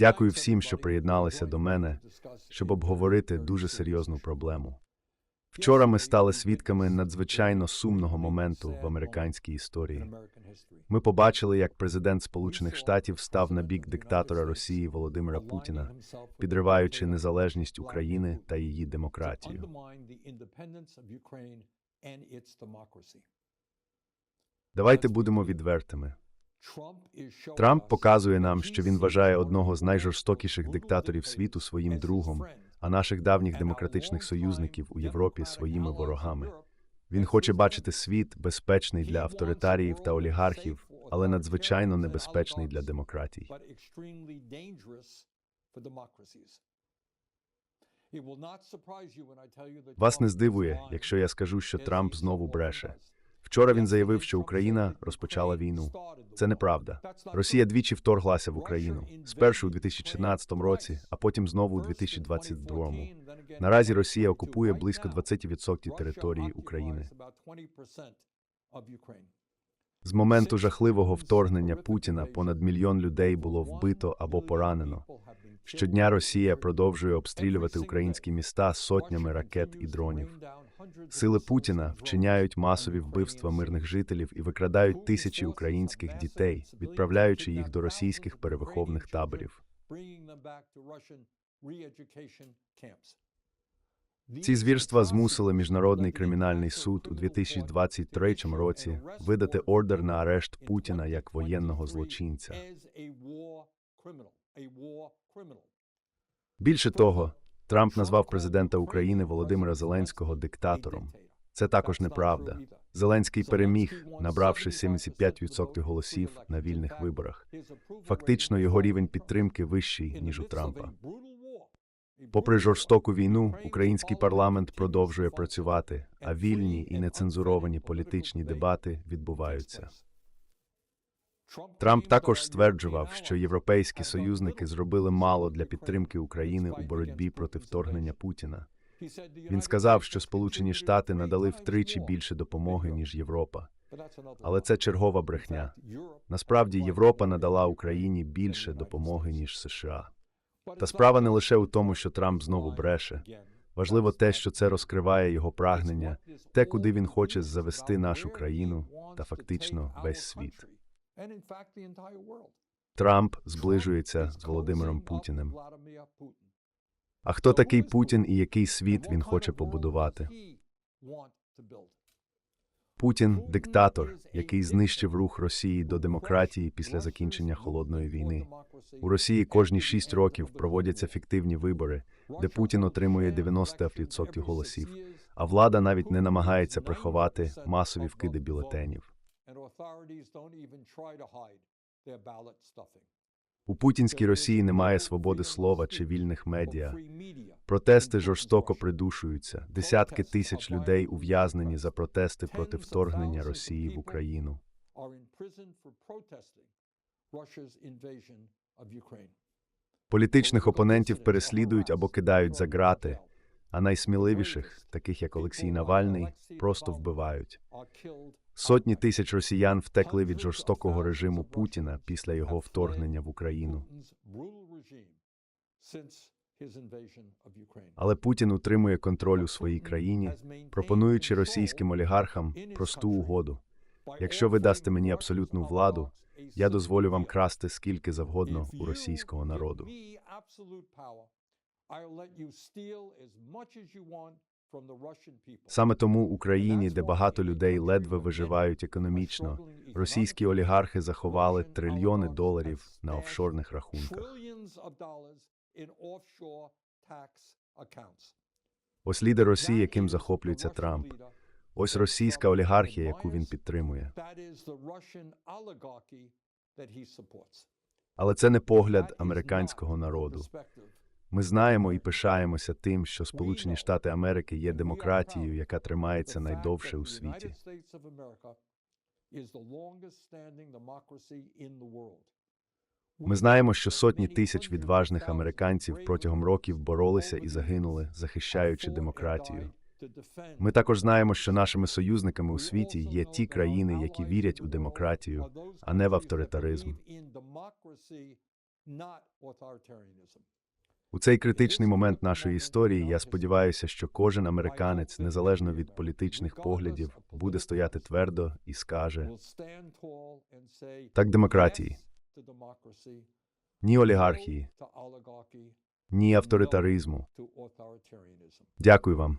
Дякую всім, що приєдналися до мене, щоб обговорити дуже серйозну проблему. Вчора ми стали свідками надзвичайно сумного моменту в американській історії. Ми побачили, як президент Сполучених Штатів став на бік диктатора Росії Володимира Путіна, підриваючи незалежність України та її демократію. Давайте будемо відвертими. Трамп показує нам, що він вважає одного з найжорстокіших диктаторів світу своїм другом, а наших давніх демократичних союзників у Європі своїми ворогами. Він хоче бачити світ безпечний для авторитаріїв та олігархів, але надзвичайно небезпечний для демократій. Вас не здивує, якщо я скажу, що Трамп знову бреше. Вчора він заявив, що Україна розпочала війну. Це неправда. Росія двічі вторглася в Україну спершу у 2014 році, а потім знову у 2022. Наразі Росія окупує близько 20% території України. З моменту жахливого вторгнення Путіна понад мільйон людей було вбито або поранено. Щодня Росія продовжує обстрілювати українські міста сотнями ракет і дронів. Сили Путіна вчиняють масові вбивства мирних жителів і викрадають тисячі українських дітей, відправляючи їх до російських перевиховних таборів. Ці звірства змусили міжнародний кримінальний суд у 2023 році видати ордер на арешт Путіна як воєнного злочинця. Більше того, Трамп назвав президента України Володимира Зеленського диктатором. Це також неправда. Зеленський переміг, набравши 75% голосів на вільних виборах. Фактично, його рівень підтримки вищий ніж у Трампа. Попри жорстоку війну, український парламент продовжує працювати, а вільні і нецензуровані політичні дебати відбуваються. Трамп також стверджував, що європейські союзники зробили мало для підтримки України у боротьбі проти вторгнення Путіна. Він сказав, що Сполучені Штати надали втричі більше допомоги ніж Європа. Але це чергова брехня. Насправді Європа надала Україні більше допомоги ніж США. Та справа не лише у тому, що Трамп знову бреше. Важливо те, що це розкриває його прагнення, те, куди він хоче завести нашу країну та фактично весь світ. Трамп зближується з Володимиром Путіним. А хто такий Путін і який світ він хоче побудувати? Путін диктатор, який знищив рух Росії до демократії після закінчення холодної війни. У Росії кожні шість років проводяться фіктивні вибори, де Путін отримує 90% голосів, а влада навіть не намагається приховати масові вкиди бюлетенів. У путінській Росії немає свободи слова чи вільних медіа. Протести жорстоко придушуються. Десятки тисяч людей ув'язнені за протести проти вторгнення Росії в Україну. Політичних опонентів переслідують або кидають за ґрати, а найсміливіших, таких як Олексій Навальний, просто вбивають. Сотні тисяч росіян втекли від жорстокого режиму Путіна після його вторгнення в Україну. Але Путін утримує контроль у своїй країні, пропонуючи російським олігархам просту угоду. Якщо ви дасте мені абсолютну владу, я дозволю вам красти скільки завгодно у російського народу. Саме тому Україні, де багато людей ледве виживають економічно, російські олігархи заховали трильйони доларів на офшорних рахунках. Ось лідер Росії, яким захоплюється Трамп. Ось російська олігархія, яку він підтримує. Але це не погляд американського народу. Ми знаємо і пишаємося тим, що Сполучені Штати Америки є демократією, яка тримається найдовше у світі. Ми знаємо, що сотні тисяч відважних американців протягом років боролися і загинули, захищаючи демократію. Ми також знаємо, що нашими союзниками у світі є ті країни, які вірять у демократію, а не в авторитаризм. У цей критичний момент нашої історії я сподіваюся, що кожен американець, незалежно від політичних поглядів, буде стояти твердо і скаже так демократії, ні олігархії, ні авторитаризму. Дякую вам.